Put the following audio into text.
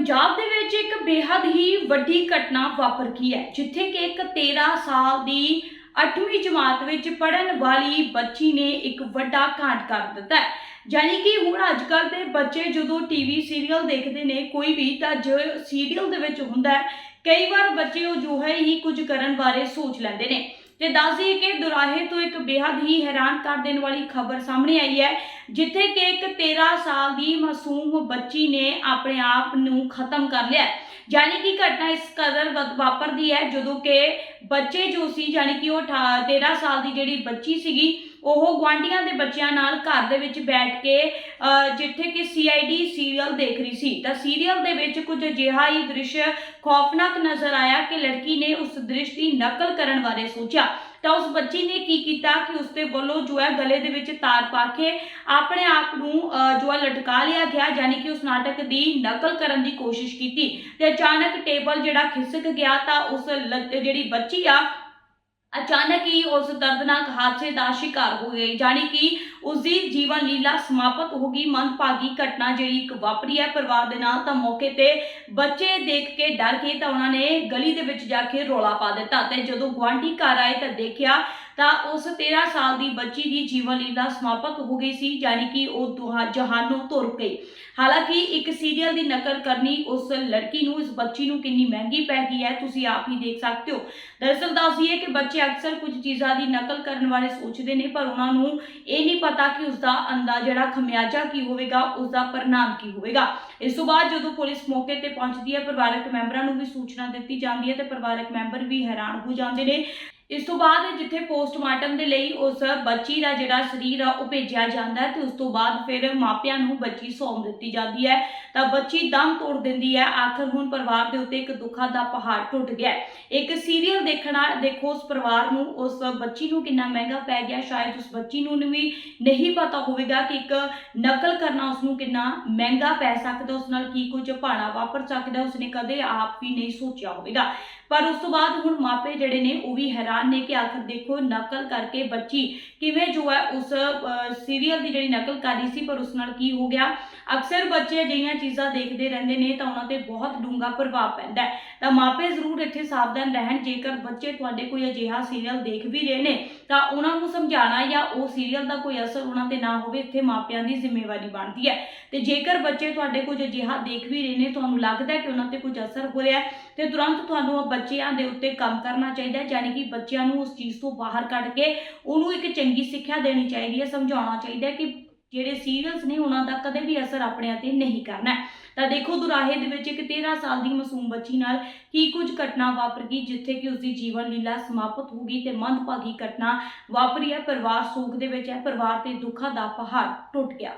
ਪੰਜਾਬ ਦੇ ਵਿੱਚ ਇੱਕ ਬੇहद ਹੀ ਵੱਡੀ ਘਟਨਾ ਵਾਪਰ ਗਈ ਹੈ, ਜਿੱਥੇ ਕਿ ਇੱਕ 13 ਸਾਲ ਦੀ 8ਵੀਂ ਜਮਾਤ ਵਿੱਚ ਪੜਨ ਵਾਲੀ ਬੱਚੀ ਨੇ ਇੱਕ ਵੱਡਾ ਕਾਂਡ ਕਰ ਦਿੱਤਾ ਹੈ। ਯਾਨੀ ਕਿ ਹੁਣ ਅੱਜ ਕੱਲ੍ਹ ਦੇ ਬੱਚੇ ਜਦੋਂ ਟੀਵੀ ਸੀਰੀਅਲ ਦੇਖਦੇ ਨੇ, ਕੋਈ ਵੀ, ਤਾਂ ਜੋ ਸੀਰੀਅਲ ਦੇ ਵਿੱਚ ਹੁੰਦਾ ਹੈ, ਕਈ ਵਾਰ ਬੱਚੇ ਉਹ ਜੋ ਹੈ ਹੀ ਕੁਝ ਕਰਨ ਬਾਰੇ ਸੋਚ ਲੈਂਦੇ ਨੇ। ਤੇ ਦੱਸ ਦਈਏ ਕਿ ਦੁਰਾਹੇ ਤੋਂ ਇੱਕ ਬੇहद ਹੀ ਹੈਰਾਨ ਕਰ ਦੇਣ ਵਾਲੀ ਖਬਰ ਸਾਹਮਣੇ ਆਈ ਹੈ, ਜਿੱਥੇ ਕਿ ਇੱਕ 13 ਸਾਲ ਦੀ ਮਾਸੂਮ ਬੱਚੀ ਨੇ ਆਪਣੇ ਆਪ ਨੂੰ ਖਤਮ ਕਰ ਲਿਆ। ਯਾਨੀ ਕਿ ਘਟਨਾ ਇਸ ਕਦਰ ਵ- ਵਾਪਰਦੀ ਹੈ ਜਦੋਂ ਕਿ ਬੱਚੇ ਜੋ ਸੀ, ਯਾਨੀ ਕਿ ਉਹ ਅਠਾ- 13 ਸਾਲ ਦੀ ਜਿਹੜੀ ਬੱਚੀ ਸੀਗੀ, ਉਹ ਗੁਆਂਢੀਆਂ ਦੇ ਬੱਚਿਆਂ ਨਾਲ ਘਰ ਦੇ ਵਿੱਚ ਬੈਠ ਕੇ ਜਿੱਥੇ ਕਿ ਸੀਆਈਡੀ ਸੀਰੀਅਲ ਦੇਖ ਰਹੀ ਸੀ। ਤਾਂ ਸੀਰੀਅਲ ਦੇ ਵਿੱਚ ਕੁਝ ਅਜਿਹਾ ਹੀ ਦ੍ਰਿਸ਼ ਖੌਫਨਾਕ ਨਜ਼ਰ ਆਇਆ ਕਿ ਲੜਕੀ ਨੇ ਉਸ ਦ੍ਰਿਸ਼ ਦੀ ਨਕਲ ਕਰਨ ਬਾਰੇ ਸੋਚਿਆ। ਤਾਂ ਉਸ ਬੱਚੀ ਨੇ ਕੀ ਕੀਤਾ ਕਿ ਉਸ ਦੇ ਵੱਲੋਂ ਜੋ ਹੈ ਗਲੇ ਦੇ ਵਿੱਚ ਤਾਰ ਪਾ ਕੇ ਆਪਣੇ ਆਪ ਨੂੰ ਅ, ਜੋ ਹੈ ਲਟਕਾ ਲਿਆ ਗਿਆ ਯਾਨੀ ਕਿ ਉਸ ਨਾਟਕ ਦੀ ਨਕਲ ਕਰਨ ਦੀ ਕੋਸ਼ਿਸ਼ ਕੀਤੀ। ਤੇ ਅਚਾਨਕ ਟੇਬਲ ਜਿਹੜਾ ਖਿਸਕ ਗਿਆ ਤਾਂ ਉਸ ਲ- ਜਿਹੜੀ ਬੱਚੀ ਆ ਅਚਾਨਕ ਹੀ ਉਸ ਦਰਦਨਾਕ ਹਾਦਸੇ ਦਾ ਸ਼ਿਕਾਰ ਹੋ ਗਈ ਜਾਣੀ ਕਿ ਉਸ ਦੀ ਜੀਵਨ ਲੀਲਾ ਸਮਾਪਤ ਹੋ ਗਈ। ਮੰਦਭਾਗੀ ਘਟਨਾ ਜਿਹੜੀ ਇੱਕ ਵਾਪਰੀ ਹੈ ਪਰਿਵਾਰ ਦੇ ਨਾਲ, ਤਾਂ ਮੌਕੇ ਤੇ ਬੱਚੇ ਦੇਖ ਕੇ ਡਰ ਕੇ ਤਾਂ ਉਹਨਾਂ ਨੇ ਗਲੀ ਦੇ ਵਿੱਚ ਜਾ ਕੇ ਰੋਲਾ ਪਾ ਦਿੱਤਾ ਤੇ ਜਦੋਂ ਗੁਆਂਢੀ ਘਰ ਆਏ ਤਾਂ ਦੇਖਿਆ ਤਾਂ ਉਸ 13 ਸਾਲ ਦੀ ਬੱਚੀ ਦੀ ਜੀਵਨ ਲੀਲਾ ਸਮਾਪਤ ਹੋ ਗਈ ਸੀ, ਯਾਨੀ ਕਿ ਉਹ ਦੁਹਾ, ਜਹਾਨੋਂ ਤੁਰ ਗਈ ਹਾਲਾਂਕਿ ਇੱਕ ਸੀਰੀਅਲ ਦੀ ਨਕਲ ਕਰਨੀ ਉਸ ਲੜਕੀ ਨੂੰ, ਇਸ ਬੱਚੀ ਨੂੰ ਕਿੰਨੀ ਮਹਿੰਗੀ ਪੈ ਗਈ ਹੈ, ਤੁਸੀਂ ਆਪ ਹੀ ਦੇਖ ਸਕਦੇ ਹੋ। ਦਰਅਸਲ ਦੱਸੀਏ ਕਿ ਬੱਚੇ ਅਕਸਰ ਕੁਝ ਚੀਜ਼ਾਂ ਦੀ ਨਕਲ ਕਰਨ ਬਾਰੇ ਸੋਚਦੇ ਨੇ, ਪਰ ਉਹਨਾਂ ਨੂੰ ਇਹ ਨਹੀਂ ਪਤਾ ਕਿ ਉਸ ਦਾ ਅੰਦਾ ਜਿਹੜਾ ਖਮਿਆਜਾ ਕੀ ਹੋਵੇਗਾ ਉਸ ਦਾ ਪਰਿਣਾਮ ਕੀ ਹੋਵੇਗਾ। ਇਸ ਤੋਂ ਬਾਅਦ ਜਦੋਂ ਪੁਲਿਸ ਮੌਕੇ ਤੇ ਪਹੁੰਚਦੀ ਹੈ, ਪਰਿਵਾਰਕ ਮੈਂਬਰਾਂ ਨੂੰ ਵੀ ਸੂਚਨਾ ਦਿੱਤੀ ਜਾਂਦੀ ਹੈ ਤੇ ਪਰਿਵਾਰਕ ਮੈਂਬਰ ਵੀ ਹੈਰਾਨ ਹੋ ਜਾਂਦੇ ਨੇ। ਇਸ ਤੋਂ ਬਾਅਦ ਜਿੱਥੇ ਪੋਸਟਮਾਰਟਮ ਦੇ ਲਈ ਉਸ ਬੱਚੀ ਦਾ ਜਿਹੜਾ ਸਰੀਰ ਆ, ਉਹ ਭੇਜਿਆ ਜਾਂਦਾ ਹੈ ਤੇ ਉਸ ਤੋਂ ਬਾਅਦ ਫਿਰ ਮਾਪਿਆਂ ਨੂੰ ਬੱਚੀ ਸੌਂਪ ਦਿੱਤੀ ਜਾਂਦੀ ਹੈ। ਤਾਂ ਬੱਚੀ ਦਮ ਤੋੜ ਦਿੰਦੀ ਹੈ। ਆਖਰ ਹੁਣ ਪਰਿਵਾਰ ਦੇ ਉੱਤੇ ਇੱਕ ਦੁੱਖਾਂ ਦਾ ਪਹਾੜ ਟੁੱਟ ਗਿਆ ਇੱਕ ਸੀਰੀਅਲ ਦੇਖਣਾ ਦੇਖੋ ਉਸ ਪਰਿਵਾਰ ਨੂੰ, ਉਸ ਬੱਚੀ ਨੂੰ ਕਿੰਨਾ ਮਹਿੰਗਾ ਪੈ ਗਿਆ। ਸ਼ਾਇਦ ਉਸ ਬੱਚੀ ਨੂੰ ਵੀ ਨਹੀਂ ਪਤਾ ਹੋਵੇਗਾ ਕਿ ਇੱਕ ਨਕਲ ਕਰਨਾ ਉਸ ਨੂੰ ਕਿੰਨਾ ਮਹਿੰਗਾ ਪੈ ਸਕਦਾ, ਉਸ ਨਾਲ ਕੀ ਕੁਝ ਭਾਣਾ ਵਾਪਰ ਸਕਦਾ। ਉਸਨੇ ਕਦੇ ਆਪ ਵੀ ਨਹੀਂ ਸੋਚਿਆ ਹੋਵੇਗਾ। ਪਰ ਉਸ ਤੋਂ ਬਾਅਦ ਹੁਣ ਮਾਪੇ ਜਿਹੜੇ ਨੇ ਉਹ ਵੀ ਹੈਰਾਨ ਨੇ ਕਿ ਆਖਰ ਦੇਖੋ ਨਕਲ ਕਰਕੇ ਬੱਚੀ ਕਿਵੇਂ ਜੋ ਹੈ ਉਸ ਸੀਰੀਅਲ ਦੀ ਜਿਹੜੀ ਨਕਲ ਕਰ ਰਹੀ ਸੀ, ਪਰ ਉਸ ਨਾਲ ਕੀ ਹੋ ਗਿਆ? ਅਕਸਰ ਬੱਚੇ ਅਜਿਹੀਆਂ ਚੀਜ਼ਾਂ ਦੇਖਦੇ ਰਹਿੰਦੇ ਨੇ ਤਾਂ ਉਹਨਾਂ ਤੇ ਬਹੁਤ ਡੂੰਘਾ ਪ੍ਰਭਾਵ ਪੈਂਦਾ ਹੈ। ਤਾਂ ਮਾਪੇ ਜ਼ਰੂਰ ਇੱਥੇ ਸਾਵਧਾਨ ਰਹਿਣ। ਜੇਕਰ ਬੱਚੇ ਤੁਹਾਡੇ ਕੋਈ ਅਜਿਹਾ ਸੀਰੀਅਲ ਦੇਖ ਵੀ ਰਹੇ ਨੇ, ਤਾਂ ਉਹਨਾਂ ਨੂੰ ਸਮਝਾਉਣਾ ਜਾਂ ਉਹ ਸੀਰੀਅਲ ਦਾ ਕੋਈ ਅਸਰ ਉਹਨਾਂ ਤੇ ਨਾ ਹੋਵੇ, ਇੱਥੇ ਮਾਪਿਆਂ ਦੀ ਜ਼ਿੰਮੇਵਾਰੀ ਬਣਦੀ ਹੈ। ਤੇ ਜੇਕਰ ਬੱਚੇ ਤੁਹਾਡੇ ਕੁਝ ਅਜਿਹਾ ਦੇਖ ਵੀ ਰਹੇ ਨੇ, ਤੁਹਾਨੂੰ ਲੱਗਦਾ ਹੈ ਕਿ ਉਹਨਾਂ ਤੇ ਕੁਝ ਅਸਰ ਹੋ ਰਿਹਾ ਹੈ, ਤੇ ਤੁਰੰਤ ਤੁਹਾਨੂੰ ਉਹ ਬੱਚਿਆਂ ਦੇ ਉੱਤੇ ਕੰਮ ਕਰਨਾ ਚਾਹੀਦਾ ਹੈ, ਯਾਨੀ ਕਿ ਬੱਚਿਆਂ ਨੂੰ ਉਸ ਚੀਜ਼ ਤੋਂ ਬਾਹਰ ਕੱਢ ਕੇ ਉਹਨੂੰ ਇੱਕ ਚੰਗੀ ਸਿੱਖਿਆ ਦੇਣੀ ਚਾਹੀਦੀ ਹੈ, ਸਮਝਾਉਣਾ ਚਾਹੀਦਾ ਹੈ ਕਿ ਜਿਹੜੇ ਸੀਰੀਅਲਸ ਨੇ ਉਹਨਾਂ ਦਾ ਕਦੇ ਵੀ ਅਸਰ ਆਪਣੇ ਤੇ ਨਹੀਂ ਕਰਨਾ ਤਾਂ ਦੇਖੋ ਦੁਰਾਹੇ ਦੇ ਵਿੱਚ ਇੱਕ 13 ਸਾਲ ਦੀ ਮਾਸੂਮ ਬੱਚੀ ਨਾਲ ਕੀ ਕੁਝ ਘਟਨਾ ਵਾਪਰ ਗਈ, ਜਿੱਥੇ ਕਿ ਉਸਦੀ ਜੀਵਨ ਲੀਲਾ ਸਮਾਪਤ ਹੋ ਗਈ ਤੇ ਮੰਦਭਾਗੀ ਘਟਨਾ ਵਾਪਰੀ ਹੈ। ਪਰਿਵਾਰ ਸੋਗ ਦੇ ਵਿੱਚ ਹੈ। ਪਰਿਵਾਰ ਤੇ ਦੁੱਖਾਂ ਦਾ ਪਹਾੜ ਟੁੱਟ ਗਿਆ।